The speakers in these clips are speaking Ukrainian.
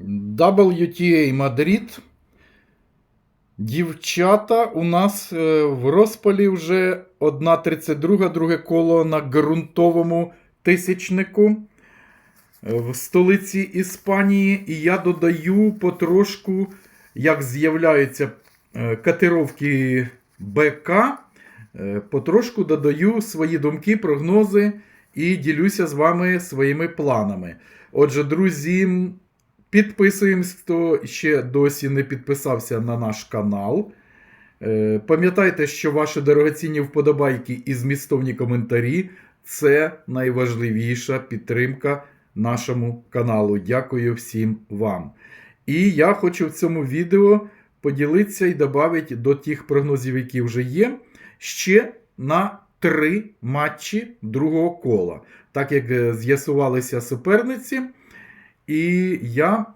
WTA Мадрид. Дівчата у нас е, в розпалі вже 1.32, друге коло на ґрунтовому тисячнику е, в столиці Іспанії. І я додаю потрошку, як з'являються е, котировки БК, потрошку додаю свої думки, прогнози і ділюся з вами своїми планами. Отже, друзі, підписуємось, хто ще досі не підписався на наш канал. Е, Пам'ятайте, що ваші дорогоцінні вподобайки і змістовні коментарі це найважливіша підтримка нашому каналу. Дякую всім вам. І я хочу в цьому відео поділитися і додати до тих прогнозів, які вже є, ще на три матчі другого кола. Так як е, з'ясувалися суперниці. І я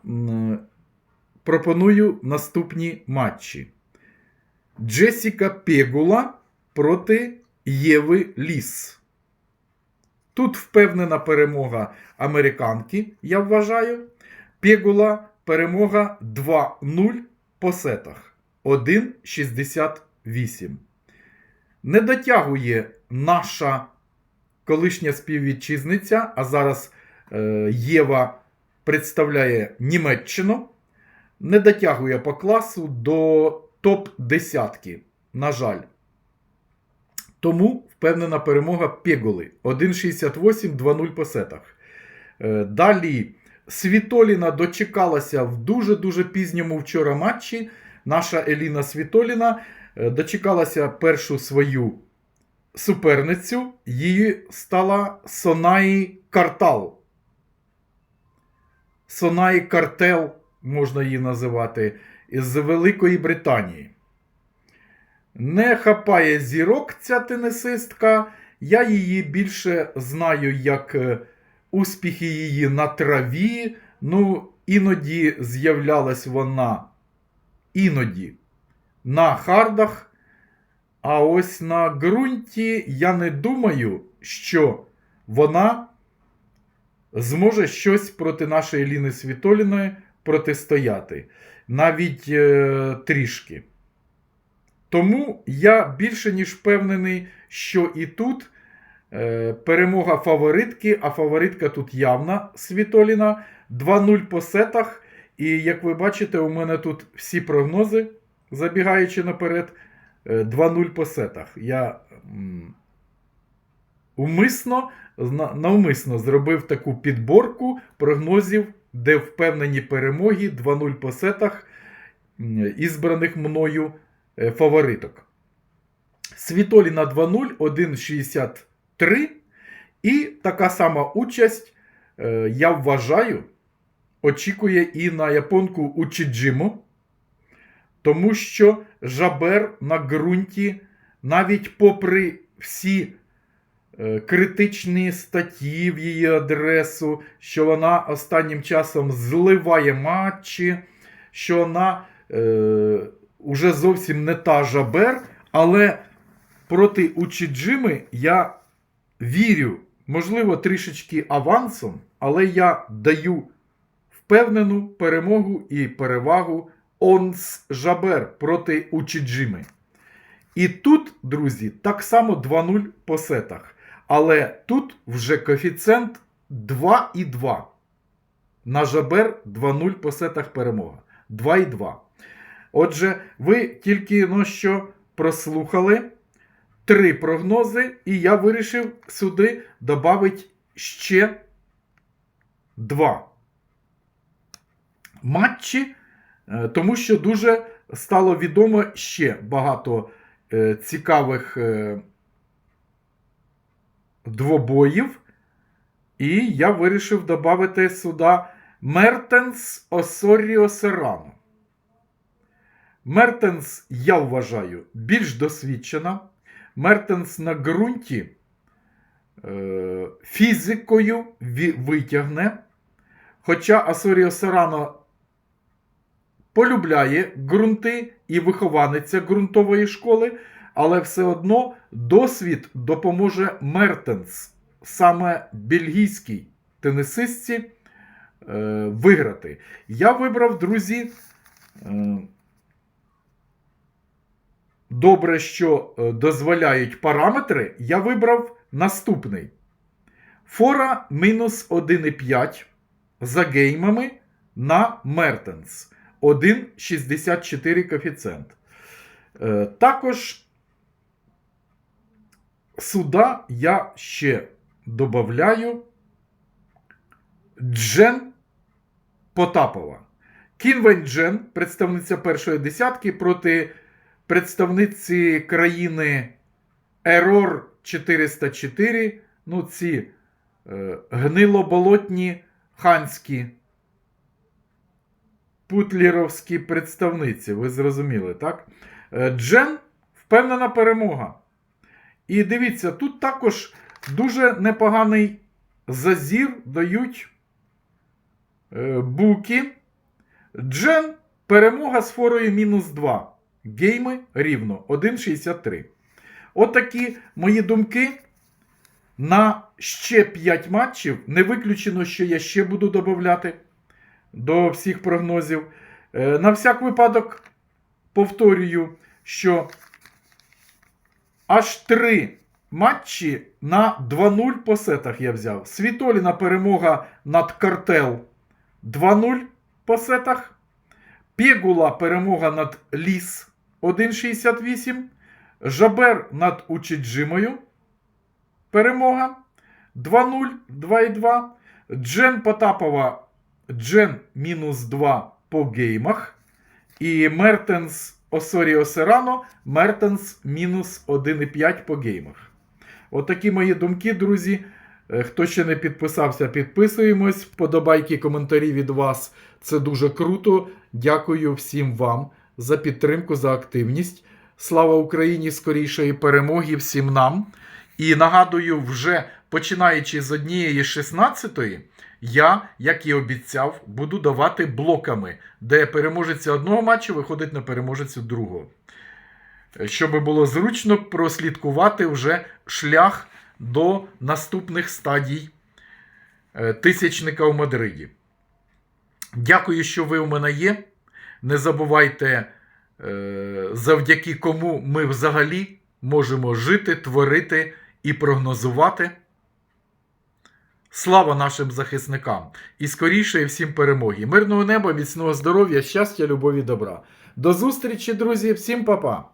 пропоную наступні матчі: Джесіка Пегула проти Єви Ліс. Тут впевнена перемога американки, я вважаю. Пегула перемога 2-0 по сетах. 1,68. Не дотягує наша колишня співвітчизниця, а зараз е, Єва представляє Німеччину, не дотягує по класу до топ-10. На жаль. Тому впевнена перемога Пегули 1,68 2-0 по сетах. Е, Далі Світоліна дочекалася в дуже-дуже пізньому вчора матчі. Наша Еліна Світоліна е, дочекалася першу свою суперницю. Її стала Сонаї Картал. Сонаї Картел, можна її називати, з Великої Британії. Не хапає зірок ця тенісистка. Я її більше знаю як е, успіхи її на траві. Ну, іноді з'являлась вона іноді на хардах. А ось на ґрунті я не думаю, що вона зможе щось проти нашої Ліни Світоліної протистояти. Навіть е, трішки. Тому я більше ніж впевнений, що і тут е, перемога фаворитки, а фаворитка тут явна Світоліна. 2-0 по сетах. І як ви бачите, у мене тут всі прогнози, забігаючи наперед, е, 2-0 по сетах. Я м, умисно, навмисно зробив таку підборку прогнозів, де впевнені перемоги 2-0 по сетах ізбраних мною е, фавориток. Світоліна 2-0, 1,63. І така сама участь, е, я вважаю, очікує і на японку Учіджиму. Тому що Жабер на ґрунті, навіть попри всі критичні статті в її адресу, що вона останнім часом зливає матчі, що вона е, уже зовсім не та Жабер, але проти Учіджими я вірю, можливо, трішечки авансом, але я даю впевнену перемогу і перевагу Онс Жабер проти Учіджими. І тут, друзі, так само 2-0 по сетах. Але тут вже коефіцієнт 2,2. На Жабер 2-0 по сетах перемога. 2,2. Отже, ви тільки ну, що прослухали три прогнози, і я вирішив сюди додати ще два матчі, е, тому що дуже стало відомо ще багато е, цікавих е, двобоїв. І я вирішив додати сюди Мертенс Осоріо Серано. Мертенс, я вважаю, більш досвідчена. Мертенс на ґрунті е, фізикою витягне. Хоча Асоріо Серано полюбляє ґрунти і вихованиця ґрунтової школи, але все одно досвід допоможе Мертенс, саме бельгійській тенісистці, е, виграти. Я вибрав, друзі. Е, добре, що е, дозволяють параметри, я вибрав наступний. Фора мінус 1,5 за геймами на Мертенс. 1,64 коефіцієнт. Е, Також сюди я ще додаю Джен Потапова. Кінвень Джен, представниця першої десятки, проти представниці країни Error 404. Ну, ці е, гнилоболотні ханські путліровські представниці. Ви зрозуміли, так? Е, Джен впевнена перемога. І дивіться, тут також дуже непоганий зазір дають е, буки. Джен перемога з форою мінус 2. Гейми рівно 1,63. Отакі мої думки. На ще 5 матчів. Не виключено, що я ще буду додати до всіх прогнозів. Е, На всяк випадок повторюю, що аж 3 матчі на 2-0 по сетах я взяв. Світоліна перемога над картел 2-0 по сетах. Пєгула перемога над Ліс 1,68. Жабер над Учиджимою. Перемога 2-0, 2,2. Джен Потапова. Джен мінус 2 по геймах. І Мертенс Осоріо Серано. Мертенс мінус 1,5 по геймах. Отакі мої думки, друзі. Е, Хто ще не підписався, підписуємось. Подобайки, коментарі від вас. Це дуже круто. Дякую всім вам за підтримку, за активність. Слава Україні! Скорішої перемоги всім нам. І нагадую, вже починаючи з однієї 16-ї, я, як і обіцяв, буду давати блоками, де переможець одного матчу виходить на переможець другого. Щоб було зручно прослідкувати вже шлях до наступних стадій е, тисячника у Мадриді. Дякую, що ви у мене є. Не забувайте, е, завдяки кому ми взагалі можемо жити, творити і прогнозувати. Слава нашим захисникам! І скоріше всім перемоги! Мирного неба, міцного здоров'я, щастя, любові, добра. До зустрічі, друзі! Всім па-па!